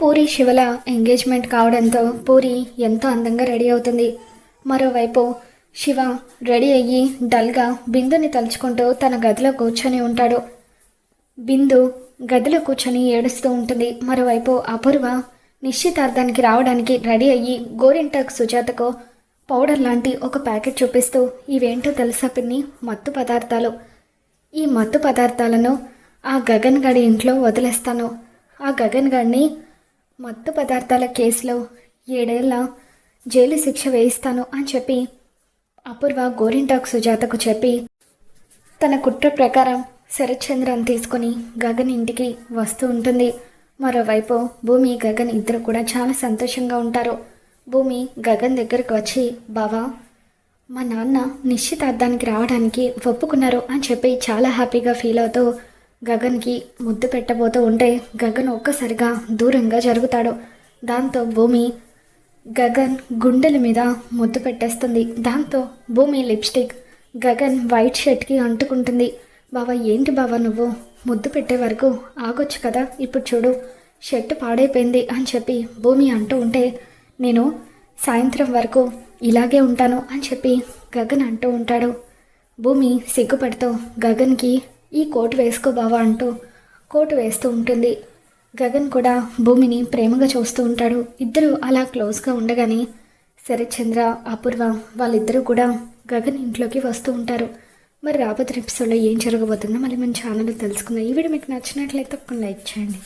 Puri శివల engagement కావడంతో పూరి ఎంతో అందంగా రెడీ అవుతుంది. మరోవైపు శివ రెడీ అయ్యి డల్గా బిందుని తలుచుకుంటూ తన గదిలో కూర్చొని ఉంటాడు. బిందు గదిలో కూర్చొని ఏడుస్తూ ఉంటుంది. మరోవైపు అపూర్వ నిశ్చితార్థానికి రావడానికి రెడీ అయ్యి గోరింటాక్ సుజాతకు పౌడర్ లాంటి ఒక ప్యాకెట్ చూపిస్తూ ఇవేంటో తెలుసా పిన్ని? మత్తు పదార్థాలు. ఈ మత్తు పదార్థాలను ఆ గగన్ గడి ఇంట్లో వదిలేస్తాను. ఆ గగన్ గడిని మత్తు పదార్థాల కేసులో ఏడేళ్ళ జైలు శిక్ష వేయిస్తాను అని చెప్పి అపూర్వ గోరింటాక్ సుజాతకు చెప్పి తన కుట్ర ప్రకారం శరత్చంద్రన్ తీసుకుని గగన్ ఇంటికి వస్తూ ఉంటుంది. మరోవైపు భూమి గగన్ ఇద్దరు కూడా చాలా సంతోషంగా ఉంటారు. భూమి గగన్ దగ్గరకు వచ్చి బావా మా నాన్న నిశ్చితార్థానికి రావడానికి ఒప్పుకున్నారు అని చెప్పి చాలా హ్యాపీగా ఫీల్ అవుతూ గగన్కి ముద్దు పెట్టబోతూ ఉంటే గగన్ ఒక్కసారిగా దూరంగా జరుగుతాడు. దాంతో భూమి గగన్ గుండెల మీద ముద్దు పెట్టేస్తుంది. దాంతో భూమి లిప్స్టిక్ గగన్ వైట్ షర్ట్కి అంటుకుంటుంది. బావా ఏంటి బావా నువ్వు? ముద్దు పెట్టే వరకు ఆగొచ్చు కదా? ఇప్పుడు చూడు షర్ట్ పాడైపోయింది అని చెప్పి భూమి అంటూ ఉంటే నేను సాయంత్రం వరకు ఇలాగే ఉంటాను అని చెప్పి గగన్ అంటూ ఉంటాడు. భూమి సిగ్గుపడుతూ గగన్కి ఈ కోటు వేసుకో బావా అంటూ కోటు వేస్తూ ఉంటుంది. గగన్ కూడా భూమిని ప్రేమగా చూస్తూ ఉంటాడు. ఇద్దరు అలా క్లోజ్గా ఉండగానే శరత్చంద్ర అపూర్వ వాళ్ళిద్దరూ కూడా గగన్ ఇంట్లోకి వస్తూ ఉంటారు. మరి రాబోతున్న ఎపిసోడ్లో ఏం జరగబోతుందో మళ్ళీ మన ఛానల్లో తెలుసుకుందాం. ఈ వీడియో మీకు నచ్చినట్లయితే ఒక లైక్ చేయండి.